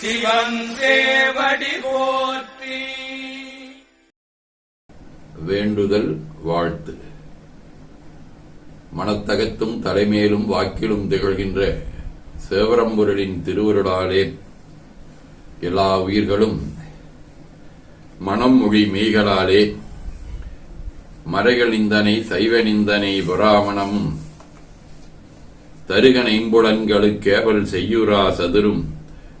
சிவன் போற்றி. வேண்டுதல் வாழ்த்து. மனத்தகத்தும் தலைமேலும் வாக்கிலும் திகழ்கின்ற சேவரம்பொருளின் திருவருளாலே எல்லா உயிர்களும் மனம் மொழி மெய்களாலே மறைகள் நிந்தனை சைவ நிந்தனை புராமணமும் தருகன் ஐம்புலன்களுக்கேவல் செய்யுரா சதுரும்.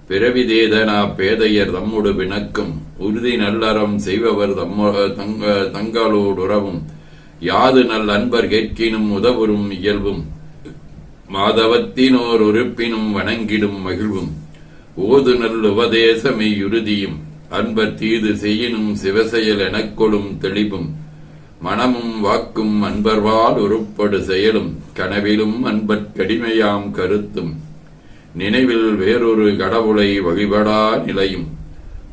பிறவிதேதனா பேதையர் தம்மோடு வினக்கும் உறுதி நல்லறம் செய்பவர் தம்ம தங்க தங்களோடுறவும். யாது நல் அன்பர் கேட்கினும் உதவரும் இயல்பும். மாதவத்தினோர் உறுப்பினும் வணங்கிடும் மகிழ்வும். ஓது நல் உபதேசமே உறுதியும். அன்பர் தீது செய்யினும் சிவசெயல் எனக்கொடும் தெளிவும். மனமும் வாக்கும் அன்பர்வால் உருப்படு செயலும். கனவிலும் அன்பற்கடிமையாம் கருத்தும். நினைவில் வேறொரு கடவுளை வழிபடா நிலையும்.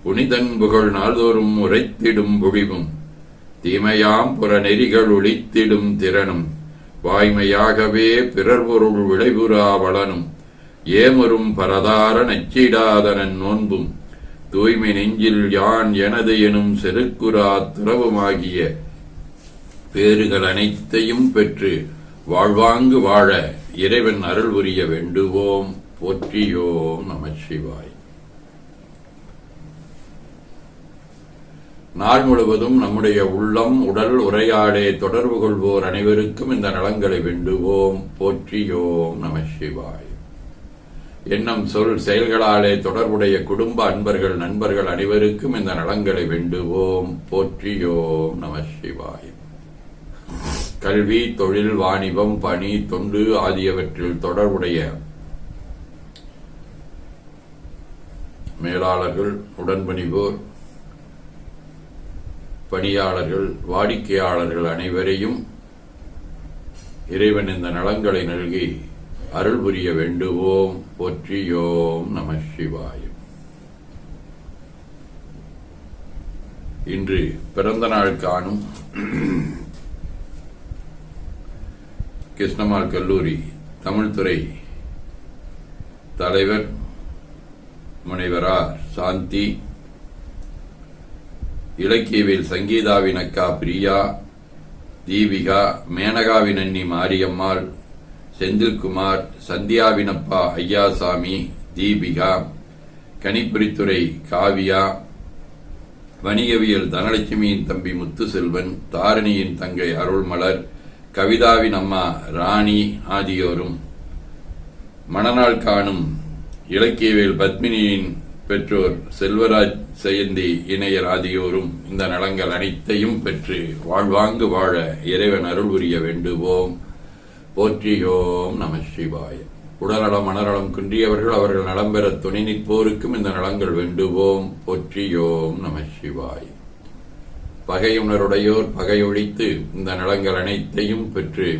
புனிதன் புகழ் நாள்தோறும் உரைத்திடும் பொழிவும் தீமையாம் புற நெறிகள் ஒழித்திடும் திறனும். வாய்மையாகவே பிறர் பொருள் விளைபுறா வளனும். ஏமரும் பரதார நச்சிடாதனன் நோன்பும். தூய்மை நெஞ்சில் யான் எனது எனும் செருக்குரா துறவுமாகிய பேறுகள் அனைத்தையும் பெற்று வாழ்வாங்கு வாழ இறைவன் அருள் புரிய வேண்டுவோம். போற்றியோம் நம சிவாய். நாள் முழுவதும் நம்முடைய உள்ளம் உடல் உரையாடே தொடர்பு கொள்வோர் அனைவருக்கும் இந்த நலங்களை வேண்டுவோம். போற்றியோம் நம சிவாய். எண்ணம் சொல் செயல்களாலே தொடர்புடைய குடும்ப அன்பர்கள் நண்பர்கள் அனைவருக்கும் இந்த நலங்களை வேண்டுவோம். போற்றியோம் நம சிவாய். கல்வி தொழில் வாணிபம் பணி தொண்டு ஆகியவற்றில் தொடர்புடைய மேலாளர்கள் உடன்பணிவோர் பணியாளர்கள் வாடிக்கையாளர்கள் அனைவரையும் இறைவன் இந்த நலங்களை நல்கி அருள் புரிய வேண்டுவோம். போற்றியோம் நம சிவாயம் இன்று பிறந்த நாள் காணும் கிருஷ்ணமால் கல்லூரி தமிழ்துறை தலைவர் முனைவரா சாந்தி. இலக்கியவில் சங்கீதாவின் அக்கா பிரியா தீபிகா மேனகாவின் அண்ணி மாரியம்மாள் செந்தில்குமார் சந்தியாவினப்பா ஐயாசாமி தீபிகா கணிப்பொறித்துறை காவியா வணிகவியல் தனலட்சுமியின் தம்பி முத்துசெல்வன் தாரணியின் தங்கை அருள்மலர் கவிதாவின் அம்மா ராணி ஆகியோரும் மணநாள் காணும் இலக்கியவேல் பத்மினியின் பெற்றோர் செல்வராஜ் செயந்தி இணையர் ஆகியோரும் இந்த நலங்கள் அனைத்தையும் பெற்று வாழ்வாங்கு வாழ இறைவன் அருள் புரிய வேண்டுவோம். போற்றியோம் நம சிவாய. உடல்நலம் மனநலம் குன்றியவர்கள் அவர்கள் நலம் பெற துணை நிற்போருக்கும் இந்த நலங்கள் வேண்டுவோம். போற்றியோம் நம சிவாய். பகையுணருடையோர் பகையொழித்து இந்த நலங்கள் அனைத்தையும் பெற்று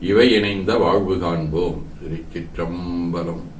இவை இணைந்த வாழ்வு காண்போம். திருச்சிற்றம்பலம்.